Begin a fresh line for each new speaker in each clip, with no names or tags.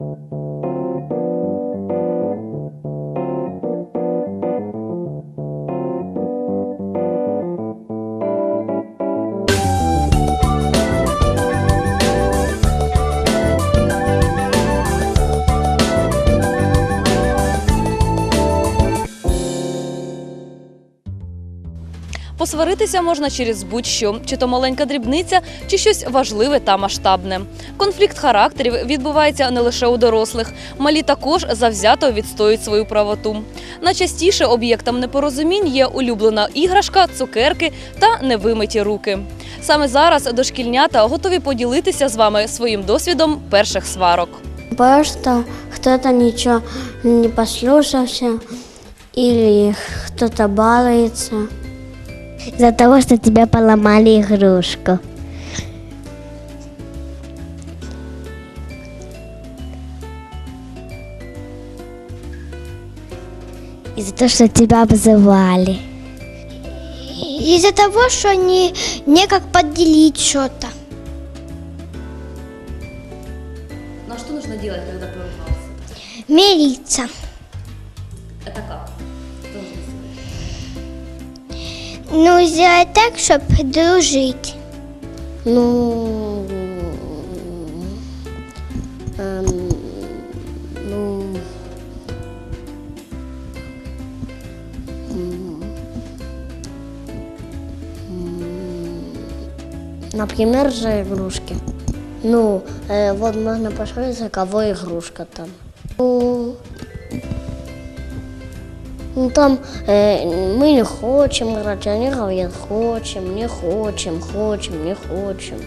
Thank you. Посваритися можна через будь-що, чи то маленька дрібниця, чи щось важливе та масштабне. Конфлікт характерів відбувається не лише у дорослих. Малі також завзято відстоюють свою правоту. Найчастіше об'єктом непорозумінь є улюблена іграшка, цукерки та невимиті руки. Саме зараз дошкільнята готові поділитися з вами своїм досвідом перших сварок.
Просто кто-то ничего не послушался или кто-то балуется.
Из-за того, что тебе поломали игрушку. Из-за того, что тебя обзывали.
Из-за того, что не, некак поделить что-то.
Ну а что нужно делать, когда поругался?
Мириться.
Это как?
Ну, сделать так, чтобы дружить.
Ну, эм, ну, например, же игрушки. Ну, э, вот можно посмотреть, кого игрушка там. Ну, ну, там э, мы не хочем играть, они говорят, хочем, не хочем, хочем, не хочем.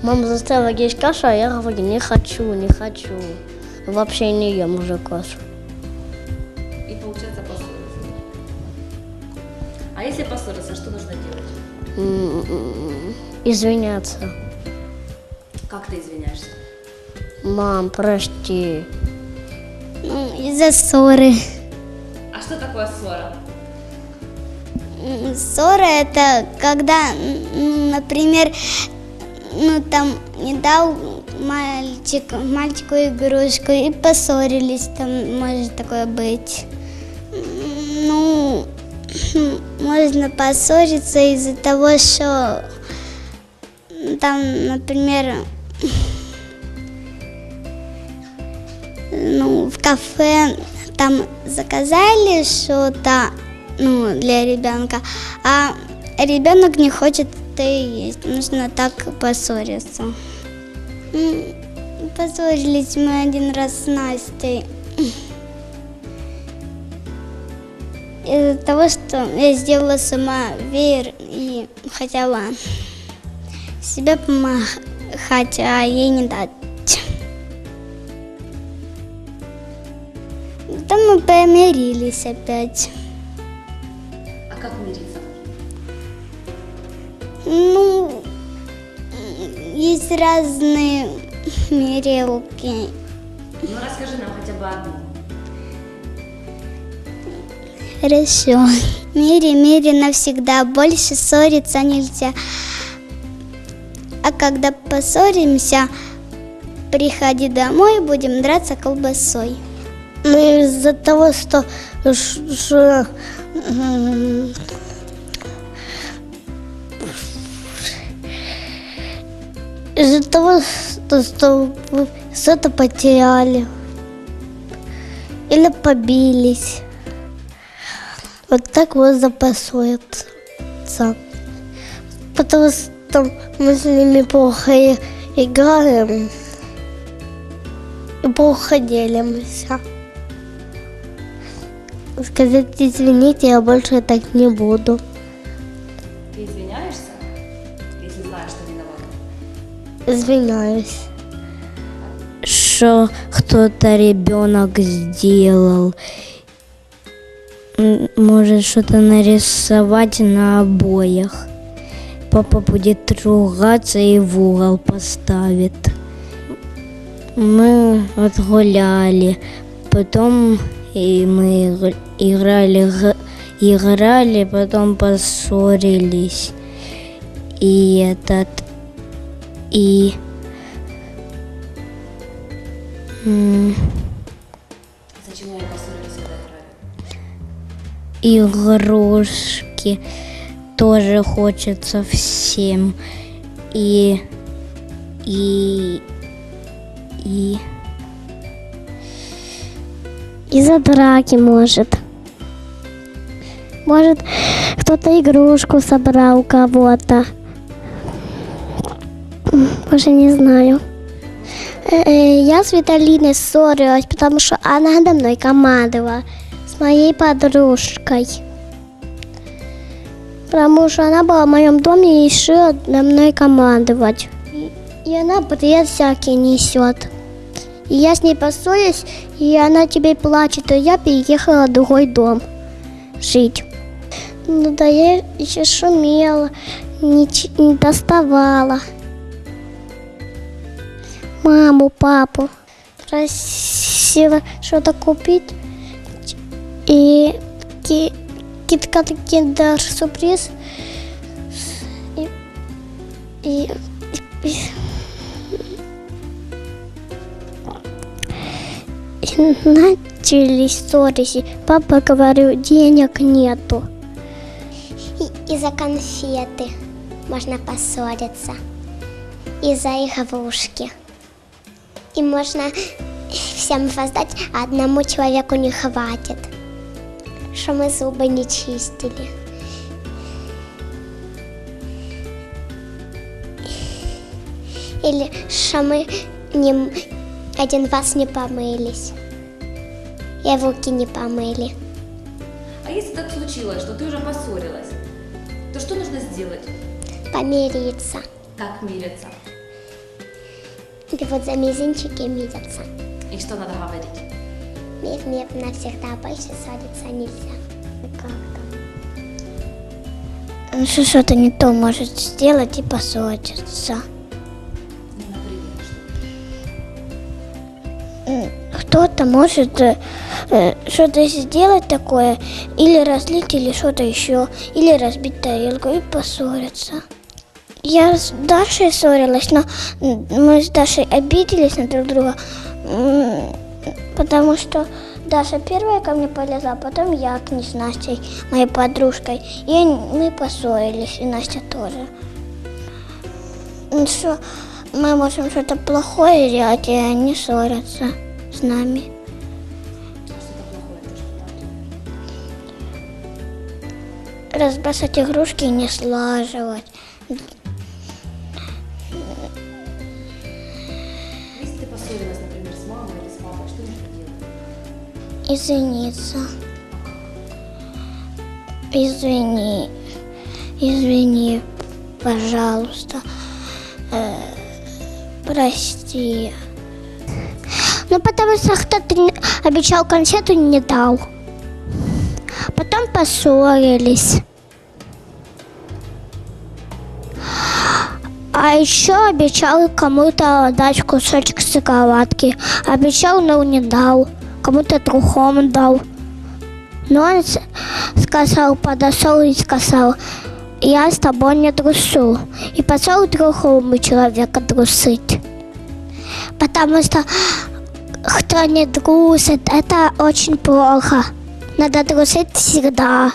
Мама заставила есть кашу, а я говорю, не хочу, не хочу. Вообще не ем уже кашу.
И получается поссориться. А если поссориться, что нужно делать?
М, Извиняться.
Как ты извиняешься?
Мам, прости.
Из-за ссоры.
Такое ссора?
Ссора это когда, например, ну там не дал мальчик мальчику игрушку и поссорились, там может такое быть. Ну, можно поссориться из-за того, что там, например, ну, в кафе там заказали что-то, ну, для ребенка, а ребенок не хочет это есть. Нужно так поссориться. Поссорились мы один раз с Настей. Из-за того, что я сделала сама веер и хотела себе помахать, а ей не дать. Там мы помирились опять.
А как мириться?
Ну, есть разные мерилки.
Ну расскажи нам хотя бы одну.
Хорошо. Мире, мире навсегда. Больше ссориться нельзя. А когда поссоримся, приходи домой, будем драться колбасой.
Ну, из-за того, что, что из-за того, что, что что-то потеряли или побились. Вот так вот запасуется. Потому что мы с ними плохо играем и плохо делимся. Сказать извините, я больше так не буду.
Ты извиняешься, если знаешь, что виноват?
Извиняюсь.
Что кто-то ребенок сделал. Может что-то нарисовать на обоях. Папа будет ругаться и в угол поставит. Мы отгуляли. Потом и мы игр- играли, играли, потом поссорились. И этот, и
Зачем они поссорились, когда играли?
Игрушки тоже хочется всем. И... И... И...
Из-за драки, может. Может, кто-то игрушку собрал у кого-то. Уже не знаю. Э, Я с Виталиной ссорилась, потому что она надо мной командовала с моей подружкой. Потому что она была в моем доме и решила на мной командовать. И она бред всякий несет. И я с ней поссорилась, и она теперь плачет, и я переехала в другой дом жить. Ну да я еще шумела, не, не доставала. Маму, папу просила что-то купить. И ки- киткат киндер сюрприз. И, и- начались ссоры. Папа говорил, денег нету.
Из-за конфеты можно поссориться. Из-за игрушки. И можно всем воздать, а одному человеку не хватит. Что мы зубы не чистили. Или что мы не, один раз не помылись. И руки не помыли.
А если так случилось, что ты уже поссорилась, то что нужно сделать?
Помириться.
Как мириться?
И вот за мизинчики мирятся.
И что надо говорить?
Мир, мир навсегда больше ссориться нельзя. Как там?
Что что-то не то может сделать и поссориться.
Ну, например, что?
Кто-то может э, э, что-то сделать такое, или разлить, или что-то еще, или разбить тарелку и поссориться. Я с Дашей ссорилась, но мы с Дашей обиделись на друг друга, потому что Даша первая ко мне полезла, а потом я к ней с Настей, моей подружкой. И мы поссорились, и Настя тоже. Ну Что мы можем что-то плохое делать, и они ссорятся с нами. Разбросать игрушки и не слаживать.
Если ты поссорилась, например, с мамой или с папой, что нужно делать?
Извиниться. Извини. Извини, пожалуйста. Э, прости. Ну, потому что кто-то обещал конфету, не дал. Потом поссорились. А еще обещал кому-то дать кусочек шоколадки. Обещал, но не дал. Кому-то другому дал. Но он сказал, подошел и сказал, я с тобой не дружу. И пошел другому человеку дружить. Потому что кто не дружит, это очень плохо. Надо дружить всегда.